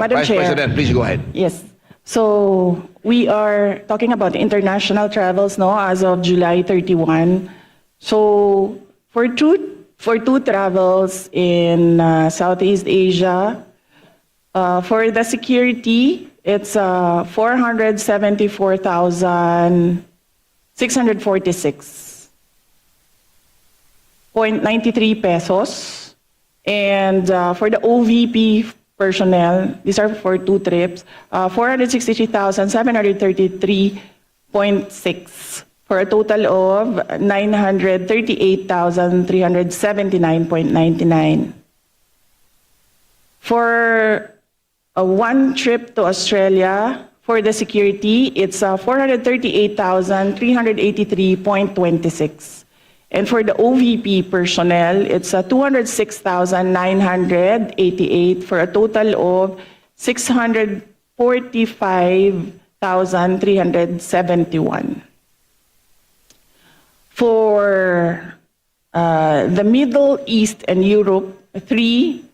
Madam Vice Chair. President, please go ahead. Yes. So we are talking about international travels no as of July 31. So for two for two travels in uh, Southeast Asia, uh, for the security, it's uh, 474,646. 0.93 pesos. And uh, for the OVP personnel, these are for two trips, uh, 463,733.6 for a total of 938,379.99. For a one trip to Australia, for the security, it's uh, 438,383.26. And for the OVP personnel, it's uh, 206,988 for a total of 645,371. For uh, the Middle East and Europe, three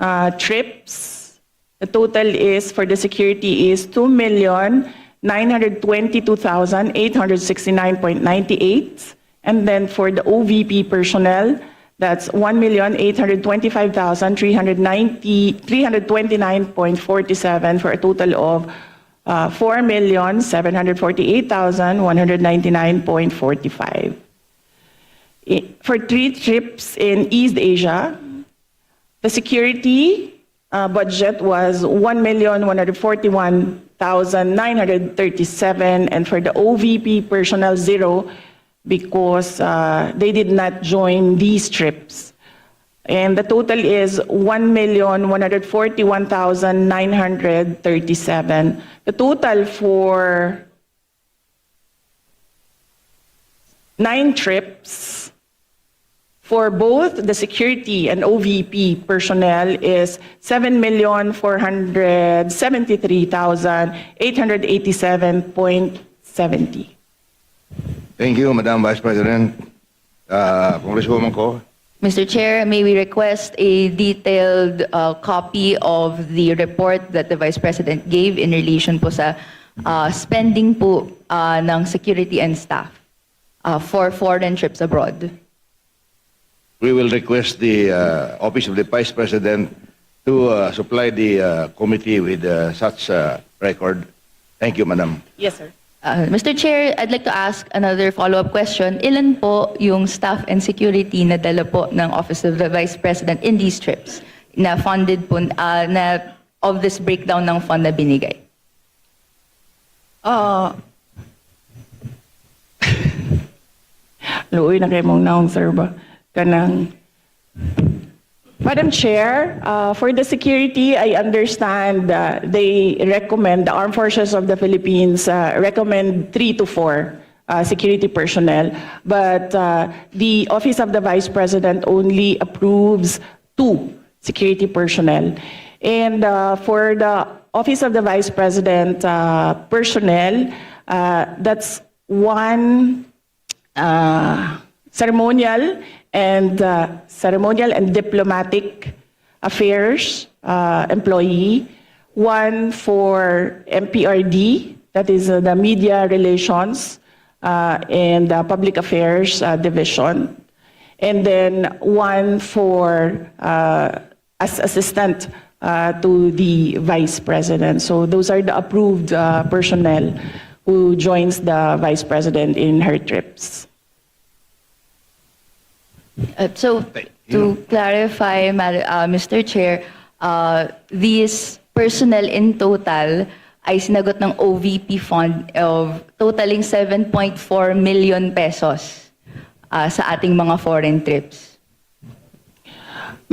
uh, trips. The total is for the security is 2,922,869.98. And then for the OVP personnel, that's 1,825,329.47 for a total of uh, 4,748,199.45. For three trips in East Asia, the security uh, budget was 1,141,937, and for the OVP personnel, zero, because uh, they did not join these trips. And the total is 1,141,937. The total for nine trips for both the security and OVP personnel is 7,473,887.70. Thank you, Madam Vice President. Uh, Congresswoman ko. Mr. Chair, may we request a detailed uh, copy of the report that the Vice President gave in relation po sa uh, spending po uh, ng security and staff uh, for foreign trips abroad. We will request the uh, Office of the Vice President to uh, supply the uh, committee with uh, such uh, record. Thank you, Madam. Yes, sir. Uh, Mr. Chair, I'd like to ask another follow-up question. Ilan po yung staff and security na dala po ng Office of the Vice President in these trips na funded po, uh, na of this breakdown ng fund na binigay? Uh, Luoy na kayo mong naong, sir ba? Kanang... Madam Chair, uh, for the security, I understand uh, they recommend, the Armed Forces of the Philippines uh, recommend three to four uh, security personnel, but uh, the Office of the Vice President only approves two security personnel. And uh, for the Office of the Vice President uh, personnel, uh, that's one uh, ceremonial and uh, ceremonial and diplomatic affairs uh, employee, one for MPRD, that is uh, the media relations uh, and uh, public affairs uh, division, and then one for uh, as assistant uh, to the vice president. So those are the approved uh, personnel who joins the vice president in her trips. Uh, So, to clarify, uh, Mr. Chair, uh, these personnel in total ay sinagot ng OVP fund of totaling 7.4 million pesos uh, sa ating mga foreign trips.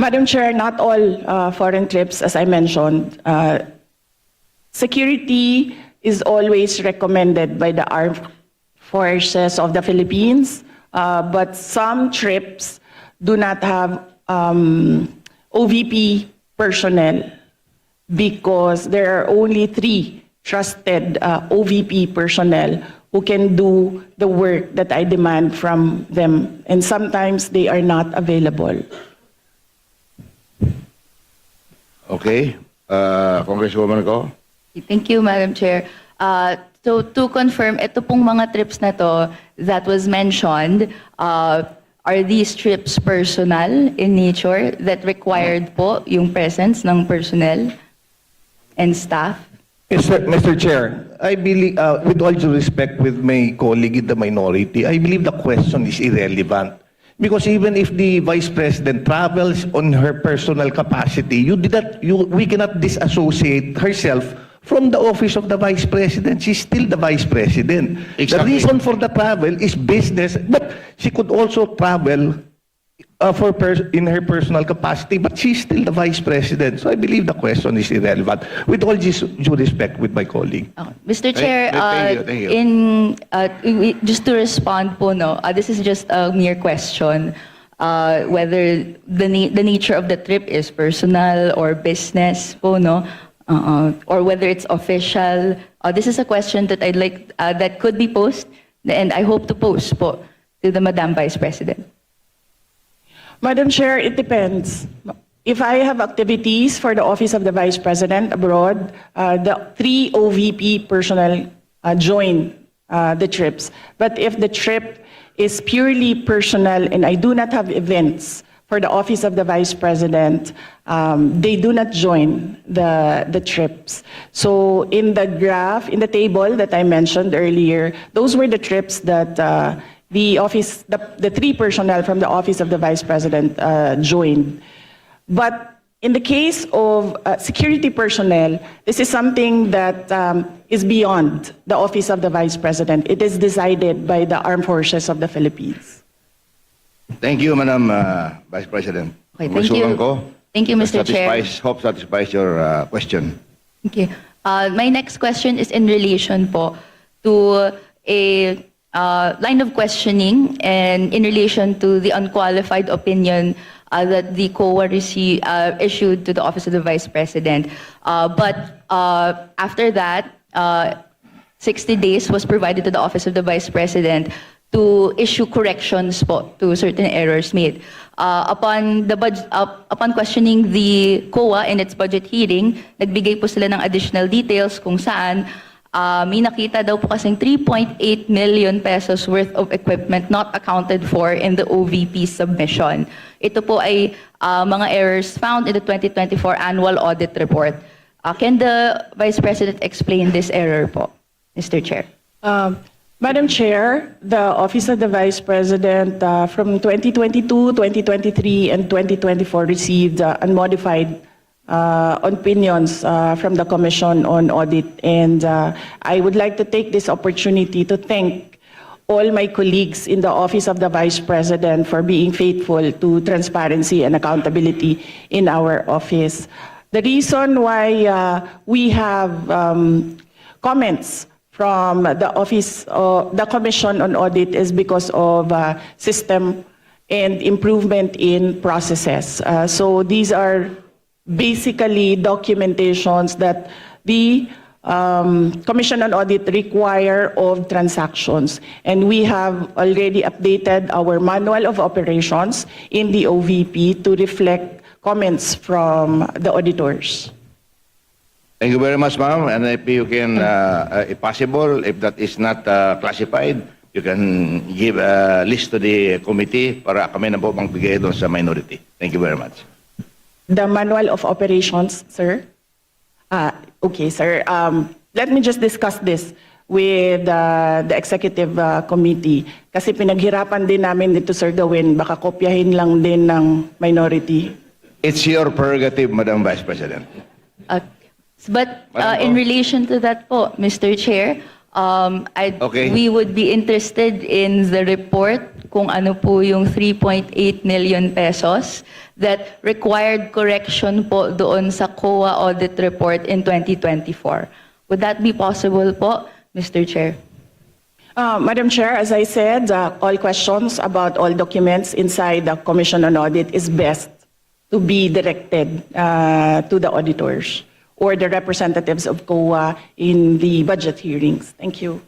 Madam Chair, not all uh, foreign trips, as I mentioned, uh, security is always recommended by the armed forces of the Philippines, uh, but some trips do not have um, OVP personnel because there are only three trusted uh, OVP personnel who can do the work that I demand from them, and sometimes they are not available. Okay? uh, Congresswoman Go. Thank you, Madam Chair. Uh, So to confirm, ito pong mga trips na to that was mentioned, uh, are these trips personal in nature that required po yung presence ng personnel and staff? Mr. Mr. Chair, I believe, uh, with all due respect with my colleague in the minority, I believe the question is irrelevant. Because even if the Vice President travels on her personal capacity, you did not, you, we cannot disassociate herself from the office of the Vice President. She's still the Vice President. The Exactly. reason for the travel is business, but she could also travel uh, for pers- in her personal capacity, but she's still the vice president. So I believe the question is irrelevant. With all due due respect with my colleague. Okay. Mr. Thank- Chair, thank uh, you, thank you. in uh, i- i- just to respond po no, uh, this is just a mere question uh, whether the na- the nature of the trip is personal or business po no, uh, or whether it's official. Uh, this is a question that I'd like uh, that could be posed and I hope to post po to the Madam Vice President. Madam Chair, it depends. If I have activities for the Office of the Vice President abroad, uh, the three OVP personnel uh, join uh, the trips. But if the trip is purely personal and I do not have events for the Office of the Vice President, um, they do not join the, the trips. So in the graph, in the table that I mentioned earlier, those were the trips that uh, the office, the, the three personnel from the Office of the Vice President uh, joined. But in the case of uh, security personnel, this is something that um, is beyond the Office of the Vice President. It is decided by the Armed Forces of the Philippines. Thank you, Madam uh, Vice President. Okay, thank you. Go. Thank you, Mr. Chair. satisfies- Hope satisfies your uh, question. Okay. Uh, my next question is in relation po to a uh, line of questioning and in relation to the unqualified opinion uh, that the COA rece- uh, issued to the Office of the Vice President. Uh, but uh, after that, uh, 60 days was provided to the Office of the Vice President to issue corrections po to certain errors made. Uh, upon the budget, uh, upon questioning the COA in its budget hearing, nagbigay po sila ng additional details kung saan uh, may nakita daw po kasing 3.8 million pesos worth of equipment not accounted for in the OVP submission. Ito po ay uh, mga errors found in the 2024 annual audit report. Uh, can the Vice President explain this error po, Mr. Chair? Um, Madam Chair, the Office of the Vice President uh, from 2022, 2023, and 2024 received uh, unmodified uh, opinions uh, from the Commission on Audit. And uh, I would like to take this opportunity to thank all my colleagues in the Office of the Vice President for being faithful to transparency and accountability in our office. The reason why uh, we have um, comments from the Office, uh, the Commission on Audit is because of uh, system and improvement in processes. Uh, So these are basically documentations that the um, Commission on Audit require of transactions. And we have already updated our manual of operations in the OVP to reflect comments from the auditors. Thank you very much, ma'am. And if you can, uh, uh, if possible, if that is not uh, classified, you can give a list to the committee para kami na po magbigay doon sa minority. Thank you very much. The manual of operations, sir? Ah, okay, sir. Um, let me just discuss this with uh, the executive uh, committee. Kasi pinaghirapan din namin dito, Sir Gawin. Baka kopyahin lang din ng minority. It's your prerogative, Madam Vice President. Uh, But uh, in relation to that po, Mr. Chair, um, I'd- Okay. we would be interested in the report kung ano po yung 3.8 million pesos that required correction po doon sa COA audit report in 2024. Would that be possible po, Mr. Chair? Uh, Madam Chair, as I said, uh, all questions about all documents inside the Commission on Audit is best to be directed uh, to the auditors or the representatives of COA in the budget hearings. Thank you.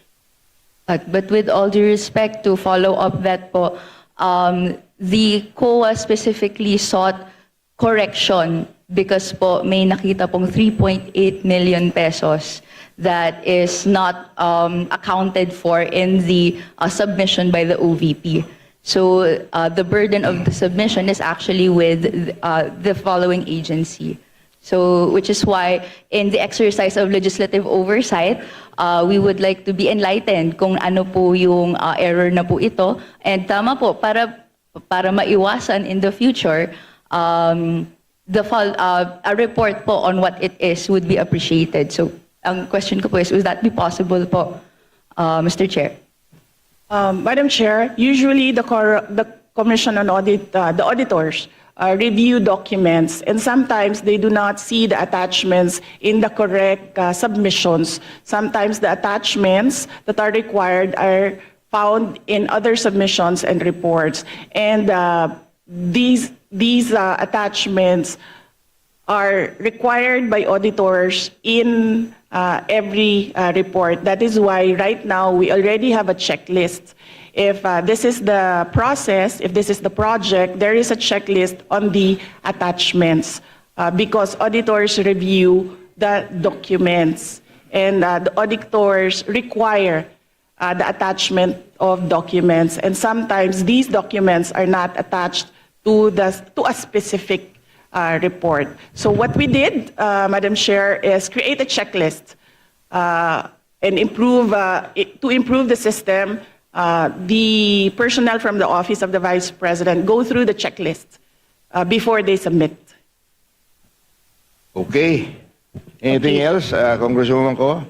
But, but with all due respect to follow up that po, um, the COA specifically sought correction because po may nakita pong 3.8 million pesos that is not um, accounted for in the uh, submission by the OVP. So uh, the burden of the submission is actually with uh, the following agency. So, which is why in the exercise of legislative oversight, uh, we would like to be enlightened kung ano po yung uh, error na po ito. And tama po, para, para maiwasan in the future, um, the fol- uh, a report po on what it is would be appreciated. So, ang question ko po is, would that be possible po, uh, Mr. Chair? Um, Madam Chair, usually the, the Commission on Audit, uh, the auditors uh, review documents, and sometimes they do not see the attachments in the correct uh, submissions. Sometimes the attachments that are required are found in other submissions and reports. And uh, these, these uh, attachments are required by auditors in uh, every uh, report. That is why right now we already have a checklist. If uh, this is the process, if this is the project, there is a checklist on the attachments uh, because auditors review the documents and uh, the auditors require uh, the attachment of documents and sometimes these documents are not attached to the to a specific uh, report. So what we did, uh, Madam Chair, is create a checklist uh, and improve uh, it- to improve the system. Uh, the personnel from the office of the Vice President go through the checklist uh, before they submit. Okay. Anything else, uh, Congresswoman Ko?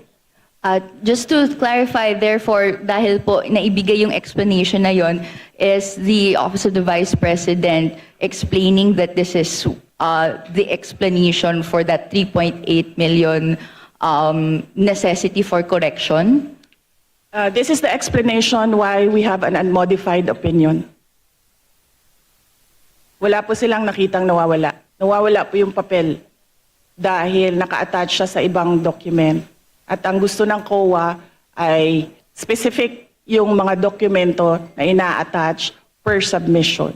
Uh, just to clarify, therefore, dahil po naibigay yung explanation na yon, is the Office of the Vice President explaining that this is uh, the explanation for that 3.8 million um, necessity for correction? Uh, This is the explanation why we have an unmodified opinion. Wala po silang nakitang nawawala. Nawawala po yung papel dahil naka-attach siya sa ibang document. At ang gusto ng COA ay specific yung mga dokumento na ina-attach per submission.